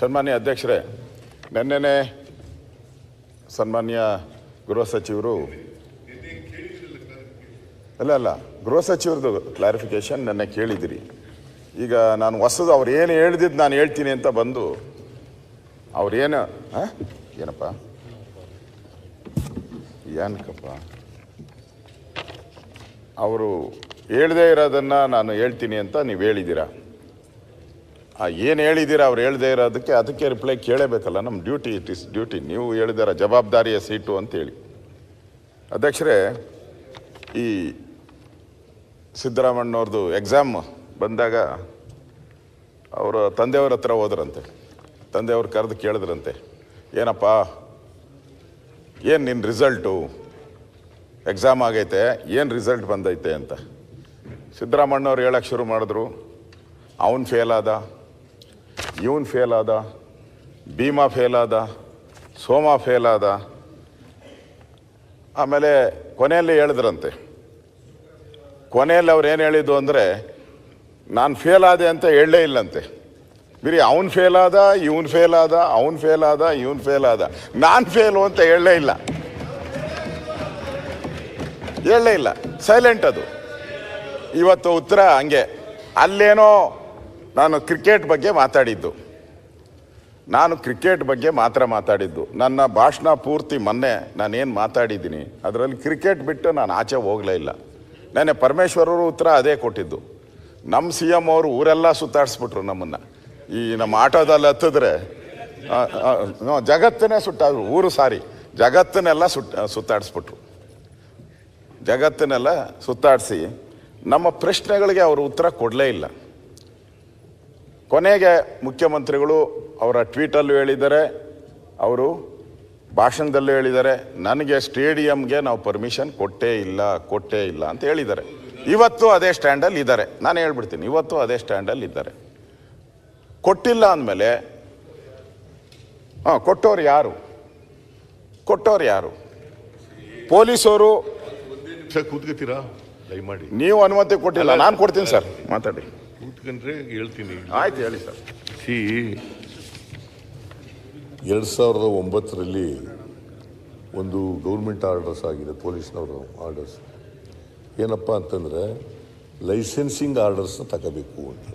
ಸನ್ಮಾನ್ಯ ಅಧ್ಯಕ್ಷರೇ, ನಿನ್ನೆನೆ ಸನ್ಮಾನ್ಯ ಗೃಹ ಸಚಿವರು ಅಲ್ಲ ಅಲ್ಲ, ಗೃಹ ಸಚಿವರದು ಕ್ಲಾರಿಫಿಕೇಶನ್ ನೆನ್ನೆ ಕೇಳಿದಿರಿ. ಈಗ ನಾನು ಹೊಸದು, ಅವ್ರು ಏನು ಹೇಳ್ದಿದ್ದು ನಾನು ಹೇಳ್ತೀನಿ ಅಂತ ಬಂದು ಅವ್ರೇನು ಆ? ಏನಪ್ಪ? ಏನಕ್ಕಪ್ಪ ಅವರು ಹೇಳ್ದೇ ಇರೋದನ್ನು ನಾನು ಹೇಳ್ತೀನಿ ಅಂತ ನೀವು ಹೇಳಿದ್ದೀರಾ? ಏನು ಹೇಳಿದ್ದೀರಾ ಅವ್ರು ಹೇಳದೇ ಇರೋದಕ್ಕೆ ಅದಕ್ಕೆ ರಿಪ್ಲೈ ಕೇಳಬೇಕಲ್ಲ ನಮ್ಮ ಡ್ಯೂಟಿ ಇಟ್ ಇಸ್ ಡ್ಯೂಟಿ ನೀವು ಹೇಳಿದಾರ ಜವಾಬ್ದಾರಿಯ ಸೀಟು ಅಂತೇಳಿ ಅಧ್ಯಕ್ಷರೇ, ಈ ಸಿದ್ದರಾಮಣ್ಣವ್ರದ್ದು ಎಕ್ಸಾಮ್ ಬಂದಾಗ ಅವರ ತಂದೆಯವ್ರ ಹತ್ರ ಹೋದ್ರಂತೆ. ತಂದೆಯವ್ರು ಕರೆದು ಕೇಳಿದ್ರಂತೆ, ಏನಪ್ಪ, ಏನು ನಿನ್ನ ರಿಸಲ್ಟು ಎಕ್ಸಾಮ್ ಆಗೈತೆ, ಏನು ರಿಸಲ್ಟ್ ಬಂದೈತೆ ಅಂತ. ಸಿದ್ದರಾಮಣ್ಣವ್ರು ಹೇಳಕ್ಕೆ ಶುರು ಮಾಡಿದ್ರು. ಅವನು ಫೇಲ್ ಆದ, ಇವನು ಫೇಲ್ ಆದ, ಭೀಮಾ ಫೇಲ್ ಆದ, ಸೋಮ ಫೇಲ್ ಆದ. ಆಮೇಲೆ ಕೊನೆಯಲ್ಲಿ ಹೇಳಿದ್ರಂತೆ. ಕೊನೆಯಲ್ಲಿ ಅವ್ರು ಏನು ಹೇಳಿದ್ದು ಅಂದರೆ, ನಾನು ಫೇಲ್ ಆದೆ ಅಂತ ಹೇಳಲೇ ಇಲ್ಲಂತೆ. ಬಿರಿ ಅವನು ಫೇಲ್ ಆದ, ಇವನು ಫೇಲ್ ಆದ, ಅವನ್ ಫೇಲ್ ಆದ, ಇವನು ಫೇಲ್ ಆದ. ನಾನು ಫೇಲು ಅಂತ ಹೇಳಲೇ ಇಲ್ಲ. ಹೇಳಲೇ ಇಲ್ಲ. ಸೈಲೆಂಟ್ ಅದು. ಇವತ್ತು ಉತ್ತರ ಹಂಗೆ. ಅಲ್ಲೇನೋ ನಾನು ಕ್ರಿಕೆಟ್ ಬಗ್ಗೆ ಮಾತಾಡಿದ್ದು. ನಾನು ಕ್ರಿಕೆಟ್ ಬಗ್ಗೆ ಮಾತ್ರ ಮಾತಾಡಿದ್ದು. ನನ್ನ ಭಾಷಣ ಪೂರ್ತಿ ಮೊನ್ನೆ ನಾನೇನು ಮಾತಾಡಿದ್ದೀನಿ, ಅದರಲ್ಲಿ ಕ್ರಿಕೆಟ್ ಬಿಟ್ಟು ನಾನು ಆಚೆ ಹೋಗಲೇ ಇಲ್ಲ. ನೆನ್ನೆ ಪರಮೇಶ್ವರರು ಉತ್ತರ ಅದೇ ಕೊಟ್ಟಿದ್ದು. ನಮ್ಮ ಸಿ ಎಂ ಅವರು ಊರೆಲ್ಲ ಸುತ್ತಾಡಿಸ್ಬಿಟ್ರು ನಮ್ಮನ್ನು. ಈ ನಮ್ಮ ಆಟೋದಲ್ಲಿ ಹತ್ತಿದ್ರೆ ಜಗತ್ತನ್ನೇ ಸುಟ್ಟಾದ್ರು ಊರು ಸಾರಿ, ಜಗತ್ತನ್ನೆಲ್ಲ ಸುಟ್, ಸುತ್ತಾಡಿಸ್ಬಿಟ್ರು. ಜಗತ್ತನ್ನೆಲ್ಲ ಸುತ್ತಾಡಿಸಿ ನಮ್ಮ ಪ್ರಶ್ನೆಗಳಿಗೆ ಅವರು ಉತ್ತರ ಕೊಡಲೇ ಇಲ್ಲ. ಕೊನೆಗೆ ಮುಖ್ಯಮಂತ್ರಿಗಳು ಅವರ ಟ್ವೀಟಲ್ಲೂ ಹೇಳಿದ್ದಾರೆ, ಅವರು ಭಾಷಣದಲ್ಲೂ ಹೇಳಿದ್ದಾರೆ, ನನಗೆ ಸ್ಟೇಡಿಯಂಗೆ ನಾವು ಪರ್ಮಿಷನ್ ಕೊಟ್ಟೇ ಇಲ್ಲ ಕೊಟ್ಟೇ ಇಲ್ಲ ಅಂತ ಹೇಳಿದ್ದಾರೆ. ಇವತ್ತು ಅದೇ ಸ್ಟ್ಯಾಂಡಲ್ಲಿ ಇದ್ದಾರೆ. ನಾನು ಹೇಳ್ಬಿಡ್ತೀನಿ, ಇವತ್ತು ಅದೇ ಸ್ಟ್ಯಾಂಡಲ್ಲಿ ಇದ್ದಾರೆ. ಕೊಟ್ಟಿಲ್ಲ ಅಂದಮೇಲೆ, ಹಾಂ, ಕೊಟ್ಟವ್ರು ಯಾರು? ಕೊಟ್ಟವ್ರು ಯಾರು? ಪೊಲೀಸವರು ಸರ್ ಕೂತ್ಕೋತೀರಾ ದಯಮಾಡಿ. ನೀವು ಅನುಮತಿ ಕೊಟ್ಟಿಲ್ಲ ನಾನು ಕೊಡ್ತೀನಿ ಸರ್. ಮಾತಾಡಿ. ಕೂತ್ಕೊಂಡ್ರೆ ಹೇಳ್ತೀನಿ. ಆಯ್ತು ಹೇಳಿ ಸರ್. ಸಿ ಎರಡು ಸಾವಿರದ ಒಂಬತ್ತರಲ್ಲಿ ಒಂದು ಗೌರ್ಮೆಂಟ್ ಆರ್ಡರ್ಸ್ ಆಗಿದೆ ಪೊಲೀಸ್ನವರು ಆರ್ಡರ್ಸ್. ಏನಪ್ಪ ಅಂತಂದರೆ ಲೈಸೆನ್ಸಿಂಗ್ ಆರ್ಡರ್ಸ್ನ ತಗೋಬೇಕು ಅಂತ.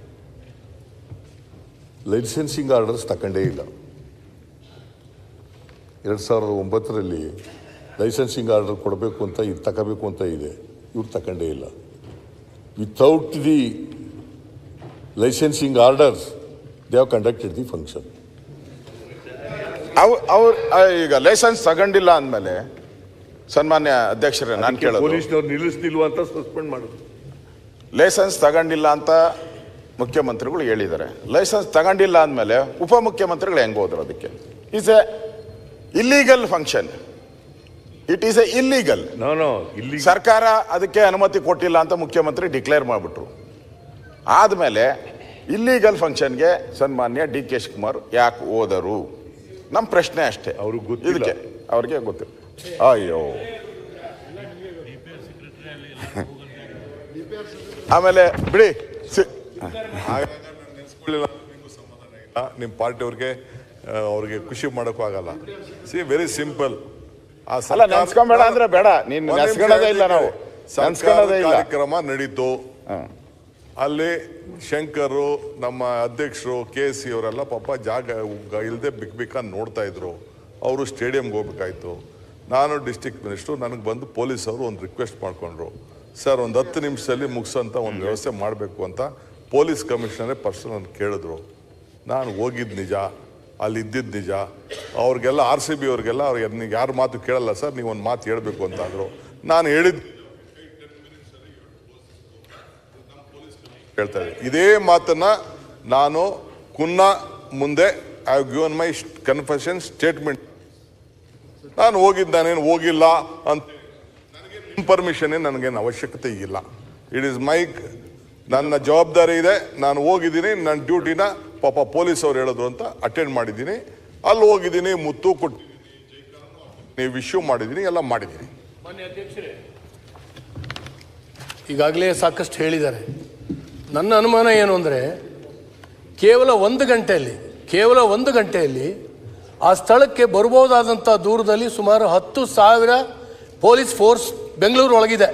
ಲೈಸೆನ್ಸಿಂಗ್ ಆರ್ಡರ್ಸ್ ತಗೊಂಡೇ ಇಲ್ಲ. ಎರಡು ಸಾವಿರದ ಒಂಬತ್ತರಲ್ಲಿ ಲೈಸೆನ್ಸಿಂಗ್ ಆರ್ಡರ್ ಕೊಡಬೇಕು ಅಂತ ಇದು ತಗೋಬೇಕು ಅಂತ ಇದೆ. ಇವ್ರು ತಗೊಂಡೇ ಇಲ್ಲ. Without the licensing orders they have conducted the function ಅವ್ ಅವ್ರು ಈಗ ಲೈಸೆನ್ಸ್ ತಗೊಂಡಿಲ್ಲ ಅಂದಮೇಲೆ ಸನ್ಮಾನ್ಯ ಅಧ್ಯಕ್ಷರೇ ನಾನು ಕೇಳೋದು. ಪೊಲೀಸ್ನವ್ರು ನಿಲ್ಲಿಸ್ತಿಲ್ವಾ ಅಂತ ಸಸ್ಪೆಂಡ್ ಮಾಡೋದು. ಲೈಸೆನ್ಸ್ ತಗೊಂಡಿಲ್ಲ ಅಂತ ಮುಖ್ಯಮಂತ್ರಿಗಳು ಹೇಳಿದ್ದಾರೆ. ಲೈಸೆನ್ಸ್ ತಗೊಂಡಿಲ್ಲ ಅಂದಮೇಲೆ ಉಪಮುಖ್ಯಮಂತ್ರಿಗಳು ಹೆಂಗ್ ಹೋದ್ರು ಅದಕ್ಕೆ? Is a illegal function it is a illegal ನಾನು ಇಲ್ಲಿ ಸರ್ಕಾರ ಅದಕ್ಕೆ ಅನುಮತಿ ಕೊಟ್ಟಿಲ್ಲ ಅಂತ ಮುಖ್ಯಮಂತ್ರಿ ಡಿಕ್ಲೇರ್ ಮಾಡಿಬಿಟ್ರು. ಆದಮೇಲೆ ಇಲ್ಲೀಗಲ್ ಫಂಕ್ಷನ್ಗೆ ಸನ್ಮಾನ್ಯ ಡಿ ಕೆ ಶಿವಕುಮಾರ್ ಯಾಕೆ ಓದರು ನಮ್ಮ ಪ್ರಶ್ನೆ ಅಷ್ಟೇ. ಅವ್ರಿಗೆ ಗೊತ್ತಿಲ್ಲ. ಇದಕ್ಕೆ ಅವ್ರಿಗೆ ಗೊತ್ತಿಲ್ಲ. ಅಯ್ಯೋ. ಆಮೇಲೆ ಬಿಡಿ. ಸಿ- ನಿಮ್ಮ ಪಾರ್ಟಿಯವ್ರಿಗೆ ಅವ್ರಿಗೆ ಖುಷಿ ಮಾಡೋಕ್ಕೂ ಆಗಲ್ಲ. ಸಿ ವೆರಿ ಸಿಂಪಲ್ ಅಲ್ಲ ನೆನ್ಸ್ಕೊಂಬೇಡ ಅಂದ್ರೆ ಬೇಡ. ನೀನ್ ನೆನ್ಸ್ಕೊಳ್ಳೋದೇ ಇಲ್ಲ ನಾವು. ನೆನ್ಸ್ಕೊಳ್ಳೋದೇ ಇಲ್ಲ. ಕಾರ್ಯಕ್ರಮ ನಡೀತು. ಅಲ್ಲಿ ಶಂಕರು ನಮ್ಮ ಅಧ್ಯಕ್ಷರು ಕೆ ಸಿ ಅವರೆಲ್ಲ ಪಾಪ ಜಾಗ ಇಲ್ಲದೆ ಬಿಕ್ ಬಿಕ್ಕ ನೋಡ್ತಾ ಇದ್ರು. ಅವರು ಸ್ಟೇಡಿಯಂಗೆ ಹೋಗ್ಬೇಕಾಯ್ತು. ನಾನು ಡಿಸ್ಟಿಕ್ ಮಿನಿಸ್ಟ್ರು ನನಗೆ ಬಂದು ಪೊಲೀಸ್ ಅವರು ಒಂದು ರಿಕ್ವೆಸ್ಟ್ ಮಾಡಿಕೊಂಡ್ರು. ಸರ್ ಒಂದು ಹತ್ತು ನಿಮಿಷದಲ್ಲಿ ಮುಗಿಸೋಂಥ ಒಂದು ವ್ಯವಸ್ಥೆ ಮಾಡಬೇಕು ಅಂತ ಪೊಲೀಸ್ ಕಮಿಷನರೇ ಅಂತ ಕೇಳಿದ್ರು. ನಾನು ಹೋಗಿದ್ದು ನಿಜ. ಅಲ್ಲಿ ಇದ್ದಿದ್ದು ನಿಜ. ಅವ್ರಿಗೆಲ್ಲ ಆರ್ ಸಿ ಬಿ ಅವ್ರಿಗೆಲ್ಲ ಅವ್ರಿಗೆ ಯಾರ ಮಾತು ಕೇಳಲ್ಲ ಸರ್, ನೀವು ಒಂದು ಮಾತು ಹೇಳಬೇಕು ಅಂತ ಅಂದರು ನಾನು ಹೇಳಿದ್ದು ಹೇಳ್ತಾ ಇದ್ದೆ ಇದೇ ಮಾತನ್ನು ನಾನು ಕುನ್ನ ಮುಂದೆ I have given my confession statement ನಾನು ಹೋಗಿದ್ದು, ನಾನೇನು ಹೋಗಿಲ್ಲ ಅಂತ ಪರ್ಮಿಷನ್ ನನಗೇನು ಅವಶ್ಯಕತೆ ಇಲ್ಲ. ಇಟ್ ಈಸ್ ಮೈ ನನ್ನ ಜವಾಬ್ದಾರಿ ಇದೆ, ನಾನು ಹೋಗಿದ್ದೀನಿ ನನ್ನ ಡ್ಯೂಟಿನ ಪಾಪ ಪೊಲೀಸ್ ಅವ್ರು ಹೇಳಿದ್ರು ಅಂತ ಅಟೆಂಡ್ ಮಾಡಿದ್ದೀನಿ. ಅಲ್ಲಿ ಹೋಗಿದ್ದೀನಿ ಮುತ್ತು ಕೊಟ್ಟು ನೀವು ಇಶ್ಯೂ ಮಾಡಿದ್ದೀನಿ ಎಲ್ಲ ಮಾಡಿದ್ದೀನಿ. ಈಗಾಗಲೇ ಸಾಕಷ್ಟು ಹೇಳಿದ್ದಾರೆ. ನನ್ನ ಅನುಮಾನ ಏನು ಅಂದರೆ ಕೇವಲ ಒಂದು ಗಂಟೆಯಲ್ಲಿ ಕೇವಲ ಒಂದು ಗಂಟೆಯಲ್ಲಿ ಆ ಸ್ಥಳಕ್ಕೆ ಬರ್ಬೋದಾದಂಥ ದೂರದಲ್ಲಿ ಸುಮಾರು ಹತ್ತು ಸಾವಿರ ಪೊಲೀಸ್ ಫೋರ್ಸ್ ಬೆಂಗಳೂರು ಒಳಗಿದೆ.